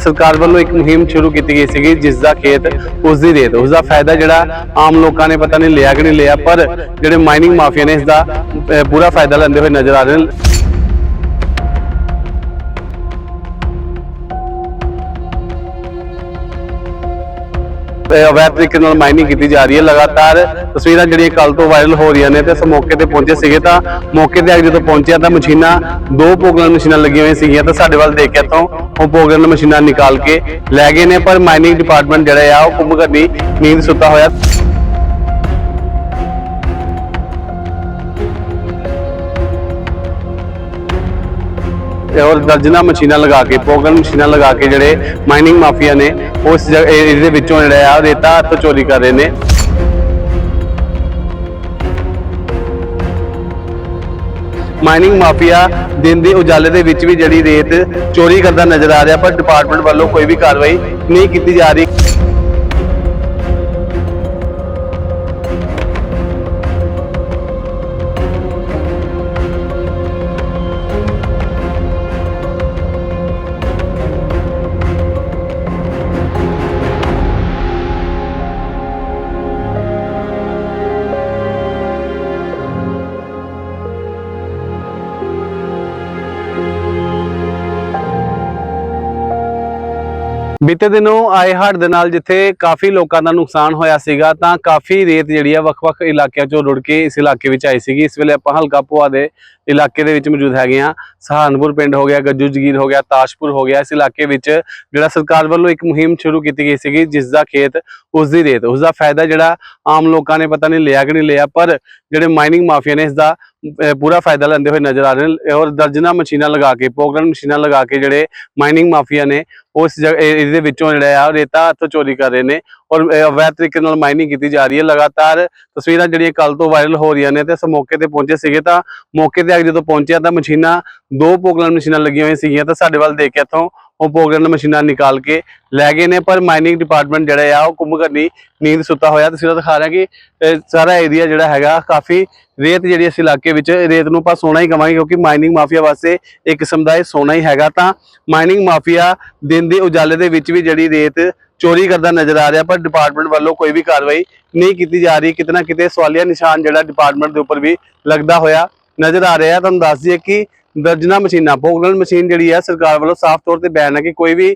ਸਰਕਾਰ ਵੱਲੋਂ ਇੱਕ ਮੁਹਿੰਮ ਸ਼ੁਰੂ ਕੀਤੀ ਗਈ ਸੀਗੀ, ਜਿਸ ਦਾ ਖੇਤ ਉਸ ਦੀ ਰੇਤ, ਉਸ ਦਾ ਫਾਇਦਾ ਜਿਹੜਾ ਆਮ ਲੋਕਾਂ ਨੇ ਪਤਾ ਨਹੀਂ ਲਿਆ ਕਿ ਨਹੀਂ ਲਿਆ, ਪਰ ਜਿਹੜੇ ਮਾਈਨਿੰਗ ਮਾਫੀਆ ਨੇ ਇਸ ਦਾ ਪੂਰਾ ਫਾਇਦਾ ਲੈਂਦੇ ਹੋਏ ਨਜ਼ਰ ਆ ਰਹੇ ਨੇ। ਅਵੈਧ ਤਰੀਕੇ ਨਾਲ ਮਾਈਨਿੰਗ ਕੀਤੀ ਜਾ ਰਹੀ ਹੈ। ਲਗਾਤਾਰ ਤਸਵੀਰਾਂ ਜਿਹੜੀਆਂ ਕੱਲ ਤੋਂ ਵਾਇਰਲ ਹੋ ਰਹੀਆਂ ਨੇ ਤੇ ਇਸ ਮੌਕੇ ਤੇ ਪਹੁੰਚੇ ਸੀਗੇ ਤਾਂ ਮੌਕੇ ਤੇ ਆ ਜਦੋਂ ਪਹੁੰਚਿਆ ਤਾਂ ਮਸ਼ੀਨਾਂ, ਦੋ ਪੋਗਲਨ ਮਸ਼ੀਨਾਂ ਲੱਗੀਆਂ ਹੋਈਆਂ ਸੀਗੀਆਂ ਤਾਂ ਸਾਡੇ ਵੱਲ ਦੇਖਿਆ ਕੇ ਉਹ ਪੋਗਲਨ ਮਸ਼ੀਨਾਂ ਨਿਕਾਲ ਕੇ ਲੈ ਗਏ ਨੇ, ਪਰ ਮਾਈਨਿੰਗ ਡਿਪਾਰਟਮੈਂਟ ਜਿਹੜਾ ਆ, ਉਹ ਕੁੰਭ ਕਰਨੀ ਨੀਂਦ ਸੁੱਤਾ ਹੋਇਆ। ਔਰ ਦਰਜਨਾ ਮਸ਼ੀਨਾਂ ਲਗਾ ਕੇ ਪੋਗਲ ਮਸ਼ੀਨਾਂ ਲਗਾ ਕੇ ਜਿਹੜੇ ਮਾਈਨਿੰਗ ਮਾਫੀਆ ਨੇ, ਉਸ ਜਗ੍ਹਾ- ਇਹ- ਇਹਦੇ ਵਿੱਚੋਂ ਜਿਹੜਾ ਆ ਰੇਤਾ ਹੱਥੋਂ ਚੋਰੀ ਕਰ ਰਹੇ ਨੇ। ਮਾਈਨਿੰਗ ਮਾਫੀਆ ਦਿਨ ਦੇ ਉਜਾਲੇ ਦੇ ਵਿੱਚ ਵੀ ਜਿਹੜੀ ਰੇਤ ਚੋਰੀ ਕਰਦਾ ਨਜ਼ਰ ਆ ਰਿਹਾ, ਪਰ ਡਿਪਾਰਟਮੈਂਟ ਵੱਲੋਂ ਕੋਈ ਵੀ ਕਾਰਵਾਈ ਨਹੀਂ ਕੀਤੀ ਜਾ ਰਹੀ। ਬੀਤੇ ਦਿਨੋਂ ਆਏ ਹੜ੍ਹ ਦੇ ਨਾਲ ਜਿੱਥੇ ਕਾਫੀ ਲੋਕਾਂ ਦਾ ਨੁਕਸਾਨ ਹੋਇਆ ਸੀਗਾ, ਤਾਂ ਕਾਫੀ ਰੇਤ ਜਿਹੜੀ ਆ ਵੱਖ-ਵੱਖ ਇਲਾਕਿਆਂ ਚੋਂ ਰੁੜ ਕੇ ਇਸ ਇਲਾਕੇ ਵਿੱਚ ਆਈ ਸੀਗੀ। ਇਸ ਵੇਲੇ ਆਪਾਂ ਹਲਕਾ ਭੋਆ ਦੇ ਇਲਾਕੇ ਦੇ ਵਿੱਚ ਮੌਜੂਦ ਹੈਗੇ ਆ। ਸਹਾਰਨਪੁਰ ਪਿੰਡ ਹੋ ਗਿਆ, ਗੱਜੂ ਜਗੀਰ ਹੋ ਗਿਆ, ਤਾਸ਼ਪੁਰ ਹੋ ਗਿਆ। ਇਸ ਇਲਾਕੇ ਵਿੱਚ ਜਿਹੜਾ ਸਰਕਾਰ ਵੱਲੋਂ ਇੱਕ ਮੁਹਿੰਮ ਸ਼ੁਰੂ ਕੀਤੀ ਗਈ ਸੀਗੀ, ਜਿਸ ਦਾ ਖੇਤ ਉਸ ਦੀ ਰੇਤ ਉਸ ਦਾ ਫਾਇਦਾ ਜਿਹੜਾ ਆਮ ਲੋਕਾਂ ਨੇ ਪਤਾ ਨਹੀਂ ਲਿਆ ਕਿ ਨਹੀਂ ਲਿਆ, ਪਰ ਜਿਹੜੇ ਮਾਈਨਿੰਗ ਮਾਫੀਆ ਨੇ ਇਸ ਦਾ ਪੂਰਾ ਫਾਇਦਾ ਲੈਂਦੇ ਹੋਏ ਨਜ਼ਰ ਆ ਰਹੇ ਨੇ ਔਰ ਦਰਜਨਾ ਮਸ਼ੀਨਾਂ ਲਗਾ ਕੇ ਪੋਗਰਨ ਮਸ਼ੀਨਾਂ ਲਗਾ ਕੇ ਜਿਹੜੇ ਮਾਈਨਿੰਗ ਮਾਫੀਆ ਨੇ, ਉਸ ਇਹਦੇ ਵਿੱਚੋਂ ਜਿਹੜਾ ਆ ਰੇਤਾ ਹੱਥੋਂ ਚੋਰੀ ਕਰ ਰਹੇ ਨੇ ਔਰ ਅਹ, ਅਵੈਧ ਤਰੀਕੇ ਨਾਲ ਮਾਈਨਿੰਗ ਕੀਤੀ ਜਾ ਰਹੀ ਹੈ। ਲਗਾਤਾਰ ਤਸਵੀਰਾਂ ਜਿਹੜੀਆਂ ਕੱਲ ਤੋਂ ਵਾਇਰਲ ਹੋ ਰਹੀਆਂ ਨੇ ਤੇ ਇਸ ਮੌਕੇ ਤੇ ਪਹੁੰਚੇ ਸੀਗੇ ਤਾਂ ਮੌਕੇ ਤੇ ਆ ਕੇ ਜਦੋਂ ਪਹੁੰਚਿਆ ਤਾਂ ਮਸ਼ੀਨਾਂ ਦੋ ਪੋਗਲਨ ਮਸ਼ੀਨਾਂ ਲੱਗੀਆਂ ਹੋਈਆਂ ਸੀਗੀਆਂ ਤਾਂ ਸਾਡੇ ਵੱਲ ਦੇਖ ਕੇ ਇੱਥੋਂ ਉਹ ਪੋਗਲਨ ਮਸ਼ੀਨਾਂ ਨਿਕਾਲ ਕੇ ਲੈ ਗਏ ਨੇ। ਪਰ ਮਾਈਨਿੰਗ ਡਿਪਾਰਟਮੈਂਟ ਜਿਹੜਾ ਆ ਉਹ ਕੁੰਭ ਕਰਨੀ ਨੀਂਦ ਸੁੱਤਾ ਹੋਇਆ। ਤਸਵੀਰਾਂ ਦਿਖਾ ਰਿਹਾ ਕਿ ਸਾਰਾ ਏਰੀਆ ਜਿਹੜਾ ਹੈਗਾ ਕਾਫੀ ਰੇਤ ਜਿਹੜੀ ਇਸ ਇਲਾਕੇ ਵਿੱਚ ਰੇਤ ਨੂੰ ਆਪਾਂ ਸੋਨਾ ਹੀ ਕਵਾਂਗੇ ਕਿਉਂਕਿ ਮਾਈਨਿੰਗ ਮਾਫੀਆ ਵਾਸਤੇ ਇੱਕ ਕਿਸਮ ਦਾ ਇਹ ਸੋਨਾ ਹੀ ਹੈਗਾ। ਤਾਂ ਮਾਈਨਿੰਗ ਮਾਫੀਆ ਦਿਨ ਦੇ ਉਜਾਲੇ ਦੇ ਵਿੱਚ ਵੀ ਜਿਹੜੀ ਰੇਤ ਚੋਰੀ ਕਰਦਾ ਨਜ਼ਰ ਆ ਰਿਹਾ, ਪਰ ਡਿਪਾਰਟਮੈਂਟ ਵੱਲੋਂ ਕੋਈ ਵੀ ਕਾਰਵਾਈ ਨਹੀਂ ਕੀਤੀ ਜਾ ਰਹੀ। ਕਿਤੇ ਕਿਤੇ ਸਵਾਲੀਆ ਨਿਸ਼ਾਨ ਜਿਹੜਾ ਡਿਪਾਰਟਮੈਂਟ ਦੇ ਉੱਪਰ ਵੀ ਲੱਗਦਾ ਹੋਇਆ ਨਜ਼ਰ ਆ ਰਿਹਾ। ਤੁਹਾਨੂੰ ਦੱਸ ਦਈਏ ਕਿ ਦਰਜਨਾ ਮਸ਼ੀਨਾਂ ਪੋਗਲਨ ਮਸ਼ੀਨ ਜਿਹੜੀ ਹੈ ਸਰਕਾਰ ਵੱਲੋਂ ਸਾਫ਼ ਤੌਰ ਤੇ ਬੈਨ ਹੈ ਕਿ ਕੋਈ ਵੀ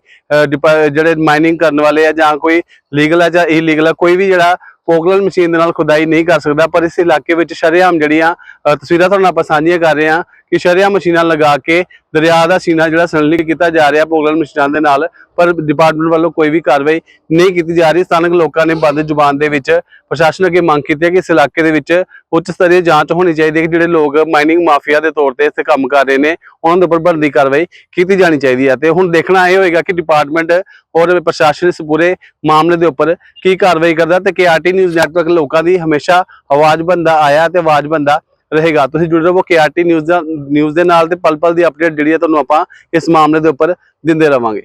ਜਿਹੜੇ ਮਾਈਨਿੰਗ ਕਰਨ ਵਾਲੇ ਆ ਜਾਂ ਕੋਈ ਲੀਗਲ ਹੈ ਜਾਂ ਇਲੀਗਲ ਹੈ ਕੋਈ ਵੀ ਜਿਹੜਾ ਪੋਗਲਨ ਮਸ਼ੀਨ ਦੇ ਨਾਲ ਖੁਦਾਈ ਨਹੀਂ ਕਰ ਸਕਦਾ। ਪਰ ਇਸ ਇਲਾਕੇ ਵਿੱਚ ਸ਼ਰੇਆਮ ਜਿਹੜੀਆਂ ਤਸਵੀਰਾਂ ਤੁਹਾਨੂੰ ਆਪਾਂ ਸਾਂਝੀਆਂ ਕਰ ਰਹੇ ਹਾਂ। ਕਿ ਸ਼ਰੇਆਮ ਮਸ਼ੀਨਾਂ ਲਗਾ ਕੇ ਦਰਿਆ ਦਾ ਸੀਨਾ ਜਿਹੜਾ ਸੰਲੀ ਕੀਤਾ ਜਾ ਰਿਹਾ ਪੋਗਲਨ ਮਸ਼ੀਨਾਂ ਦੇ ਨਾਲ, ਪਰ ਡਿਪਾਰਟਮੈਂਟ ਵੱਲੋਂ ਕੋਈ ਵੀ ਕਾਰਵਾਈ ਨਹੀਂ ਕੀਤੀ ਜਾ ਰਹੀ। ਸਥਾਨਕ ਲੋਕਾਂ ਨੇ ਬੰਦ ਜ਼ੁਬਾਨ ਦੇ ਵਿੱਚ ਪ੍ਰਸ਼ਾਸਨ ਅੱਗੇ ਮੰਗ ਕੀਤੀ ਹੈ ਕਿ ਇਸ ਇਲਾਕੇ ਦੇ ਵਿੱਚ ਉੱਚ ਸਤਰੀ ਜਾਂਚ ਹੋਣੀ ਚਾਹੀਦੀ ਹੈ ਕਿ ਜਿਹੜੇ ਲੋਕ ਮਾਈਨਿੰਗ ਮਾਫੀਆ ਦੇ ਤੌਰ ਤੇ ਇੱਥੇ ਕੰਮ ਕਰ ਰਹੇ ਨੇ, ਉਹਨਾਂ ਦੇ ਉੱਪਰ ਬਣਦੀ ਕਾਰਵਾਈ ਕੀਤੀ ਜਾਣੀ ਚਾਹੀਦੀ ਹੈ। ਤੇ ਹੁਣ ਦੇਖਣਾ ਇਹ ਹੋਏਗਾ ਕਿ ਡਿਪਾਰਟਮੈਂਟ ਔਰ ਪ੍ਰਸ਼ਾਸਨ ਇਸ ਪੂਰੇ ਮਾਮਲੇ ਦੇ ਉੱਪਰ ਕੀ ਕਾਰਵਾਈ ਕਰਦਾ ਤੇ ਕੇਆਰਟੀ ਨਿਊਜ਼ ਨੈਟਵਰਕ ਲੋਕਾਂ ਦੀ ਹਮੇਸ਼ਾ ਆਵਾਜ਼ ਬੰਦਾ ਆਇਆ ਤੇ ਆਵਾਜ਼ ਬੰਦਾ ਰਹੇਗਾ। ਤੁਸੀਂ ਜੁੜੇ ਰਹੋ ਕੇਆਰਟੀ ਨਿਊਜ਼ ਦਾ ਨਿਊਜ਼ ਦੇ ਨਾਲ ਤੇ ਪਲ ਪਲ ਦੀ ਅਪਡੇਟ ਜਿਹੜੀ ਹੈ ਤੁਹਾਨੂੰ ਆਪਾਂ ਇਸ ਮਾਮਲੇ ਦੇ ਉੱਪਰ ਦਿੰਦੇ ਰਵਾਂਗੇ।